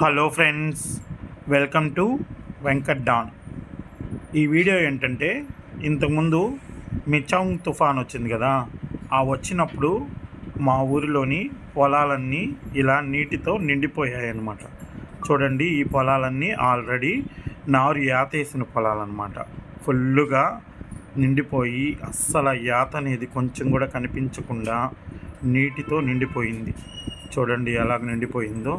Hello friends welcome to Venkat Don ఈ video ఏంటంటే ఇంతకుముందు మిచాంగ్ తుఫాన్ వచ్చింది కదా ఆ వచ్చినప్పుడు మా ఊరిలోని పొలాలన్నీ ఇలా నీటితో నిండిపోయాయి అన్నమాట చూడండి ఈ పొలాలన్నీ ఆల్రెడీ నారు యాతేసిన పొలాలన్నమాట. ఫుల్లుగా నిండిపోయి అస్సలు యాత అనేది కొంచెం కూడా కనిపించకుండా నీటితో నిండిపోయింది. చూడండి ఎలాగ నిండిపోయిందో.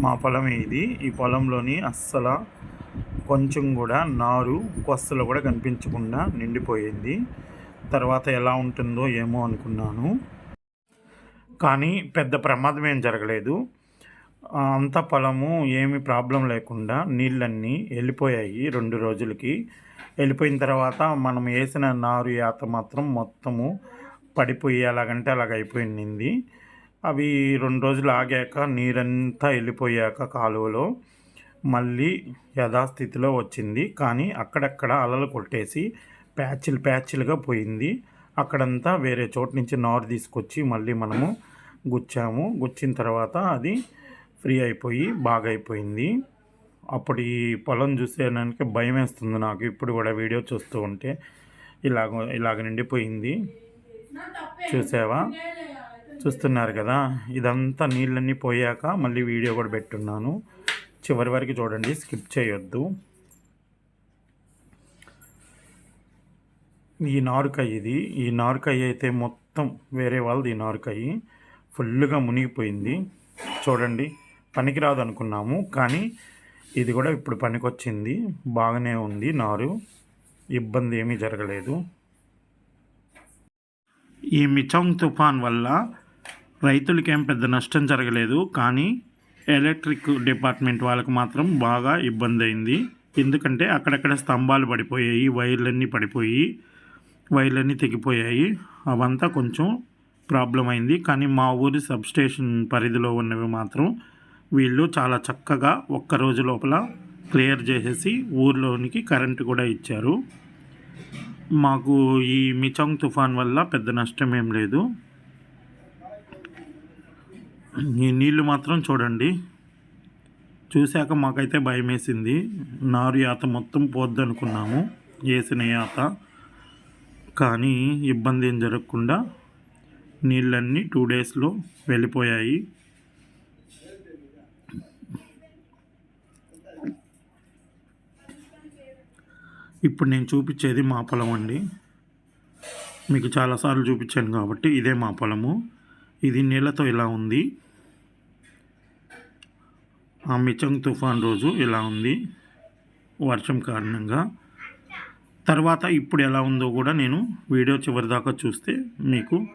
మా పొలమే ఇది. ఈ పొలంలోని అస్సలు కొంచెం కూడా నారు కొస్తలు కూడా కనిపించకుండా నిండిపోయింది. తర్వాత ఎలా ఉంటుందో ఏమో అనుకున్నాను. కానీ పెద్ద ప్రమాదం ఏం జరగలేదు. అంత పొలము ఏమి ప్రాబ్లం లేకుండా నీళ్ళన్నీ వెళ్ళిపోయాయి రెండు రోజులకి. వెళ్ళిపోయిన తర్వాత మనం వేసిన నారు యాత మాత్రం మొత్తము పడిపోయి అలాగంటే అలాగ అయిపోయింది. అవి రెండు రోజులు ఆగాక నీరంతా వెళ్ళిపోయాక కాలువలో మళ్ళీ యథాస్థితిలో వచ్చింది. కానీ అక్కడక్కడ అలలు కొట్టేసి ప్యాచ్లు ప్యాచ్లుగా పోయింది. అక్కడంతా వేరే చోటు నుంచి నారు తీసుకొచ్చి మళ్ళీ మనము గుచ్చాము. గుచ్చిన తర్వాత అది ఫ్రీ అయిపోయి బాగా అయిపోయింది అప్పుడు ఈ పొలం చూసేదానికి భయం వేస్తుంది నాకు. ఇప్పుడు కూడా వీడియో చూస్తూ ఉంటే ఇలాగ ఇలాగ నిండిపోయింది. చూసావా? చూస్తున్నారు కదా ఇదంతా నీళ్ళన్నీ పోయాక మళ్ళీ వీడియో కూడా పెట్టున్నాను. చివరి వరకు చూడండి స్కిప్ చేయొద్దు. ఈ నారుకాయ ఇది. ఈ నారుకాయ అయితే మొత్తం వేరే వాళ్ళది ఈ నారుకాయ. ఫుల్గా మునిగిపోయింది. చూడండి పనికిరాదు అనుకున్నాము కానీ ఇది కూడా ఇప్పుడు పనికొచ్చింది. బాగానే ఉంది నారు. ఇబ్బంది ఏమీ జరగలేదు. ఈ మిచంగ్ తుఫాన్ వల్ల రైతులకేం పెద్ద నష్టం జరగలేదు కానీ ఎలక్ట్రిక్ డిపార్ట్మెంట్ వాళ్ళకి మాత్రం బాగా ఇబ్బంది అయింది. ఎందుకంటే అక్కడక్కడ స్తంభాలు పడిపోయాయి వైర్లన్నీ పడిపోయి వైర్లన్నీ తెగిపోయాయి. అవంతా కొంచెం ప్రాబ్లం అయింది. కానీ మా ఊరి సబ్స్టేషన్ పరిధిలో ఉన్నవి మాత్రం వీళ్ళు చాలా చక్కగా ఒక్క రోజు లోపల క్లియర్ చేసేసి ఊర్లోనికి కరెంటు కూడా ఇచ్చారు. మాకు ఈ మిచాంగ్ తుఫాన్ వల్ల పెద్ద నష్టం ఏం లేదు. ఈ నీళ్ళు మాత్రం చూడండి. చూశాక మాకైతే భయం వేసింది నారు యాత మొత్తం పోద్ది అనుకున్నాము వేసిన యాత. కానీ ఇబ్బంది ఏం జరగకుండా నీళ్ళన్నీ టూ డేస్లో వెళ్ళిపోయాయి. ఇప్పుడు నేను చూపించేది మా పొలం అండి. మీకు చాలాసార్లు చూపించాను కాబట్టి ఇదే మా పొలము. ఇది నీళ్ళతో ఇలా ఉంది. ఆ మిచంగ్ తుఫాన్ రోజు ఇలా ఉంది? వర్షం కారణంగా. తర్వాత ఇప్పుడు ఎలా ఉందో కూడా నేను వీడియో చివరి దాకా చూస్తే మీకు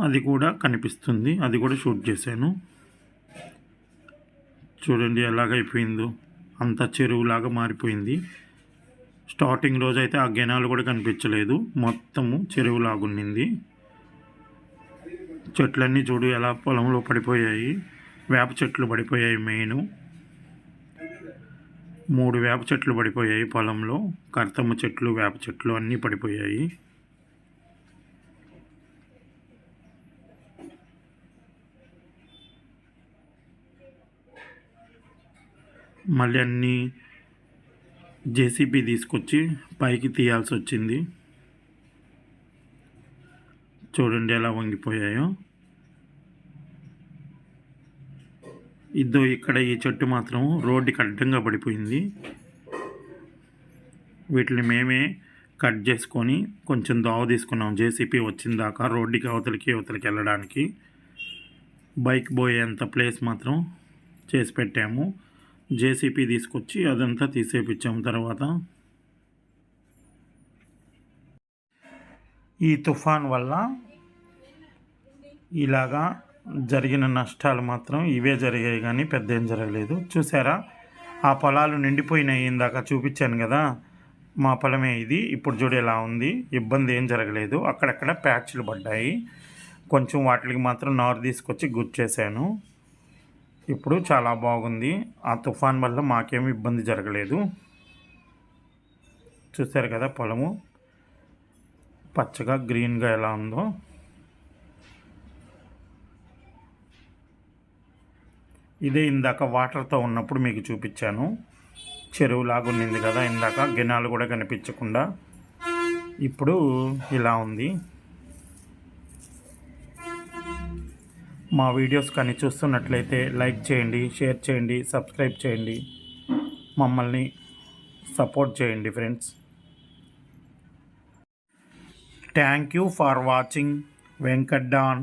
అది కూడా కనిపిస్తుంది. అది కూడా షూట్ చేశాను. చూడండి ఎలాగైపోయిందో. అంత చెరువులాగా మారిపోయింది. స్టార్టింగ్ రోజు అయితే ఆ గెనాలు కూడా కనిపించలేదు. మొత్తము చెరువులాగుండింది. చెట్లన్నీ చూడు ఎలా పొలంలో పడిపోయాయి. వేప చెట్లు పడిపోయాయి మెయిన్ మూడు వేప చెట్లు పడిపోయాయి పొలంలో. కర్తమ్మ చెట్లు వేప చెట్లు అన్నీ పడిపోయాయి. మళ్ళీ అన్నీ జేసీబీ తీసుకొచ్చి పైకి తీయాల్సి వచ్చింది. చూడండి ఎలా వంగిపోయాయో. ఇద్దో ఇక్కడ ఈ చెట్టు మాత్రం రోడ్డుకి అడ్డంగా పడిపోయింది. వీటిని మేమే కట్ చేసుకొని కొంచెం దావ తీసుకున్నాం. జేసీపీ వచ్చిన దాకా రోడ్డుకి అవతలికి అవతలికి వెళ్ళడానికి. బైక్ పోయేంత ప్లేస్ మాత్రం చేసి పెట్టాము. జేసీపీ తీసుకొచ్చి అదంతా తీసేపించాము తర్వాత. ఈ తుఫాన్ వల్ల ఇలాగా జరిగిన నష్టాలు మాత్రం ఇవే జరిగాయి కానీ పెద్ద ఏం జరగలేదు. చూసారా ఆ పొలాలు నిండిపోయినాయి ఇందాక చూపించాను కదా. మా పొలమే ఇది. ఇప్పుడు చూడు ఎలా ఉంది. ఇబ్బంది ఏం జరగలేదు. అక్కడక్కడ ప్యాచ్లు పడ్డాయి. కొంచెం వాటికి మాత్రం నారు తీసుకొచ్చి గుర్చేసాను ఇప్పుడు చాలా బాగుంది. ఆ తుఫాన్ వల్ల మాకేమి ఇబ్బంది జరగలేదు. చూసారు కదా పొలము? పచ్చగా గ్రీన్గా ఎలా ఉందో. ఇదే ఇందాక వాటర్తో ఉన్నప్పుడు మీకు చూపించాను. చెరువులాగా ఉన్నింది కదా ఇందాక గినాలు కూడా కనిపించకుండా. ఇప్పుడు ఇలా ఉంది. మా వీడియోస్ కానీ చూస్తున్నట్లయితే లైక్ చేయండి షేర్ చేయండి సబ్స్క్రైబ్ చేయండి. మమ్మల్ని సపోర్ట్ చేయండి friends. Thank you for watching. Venkat Don.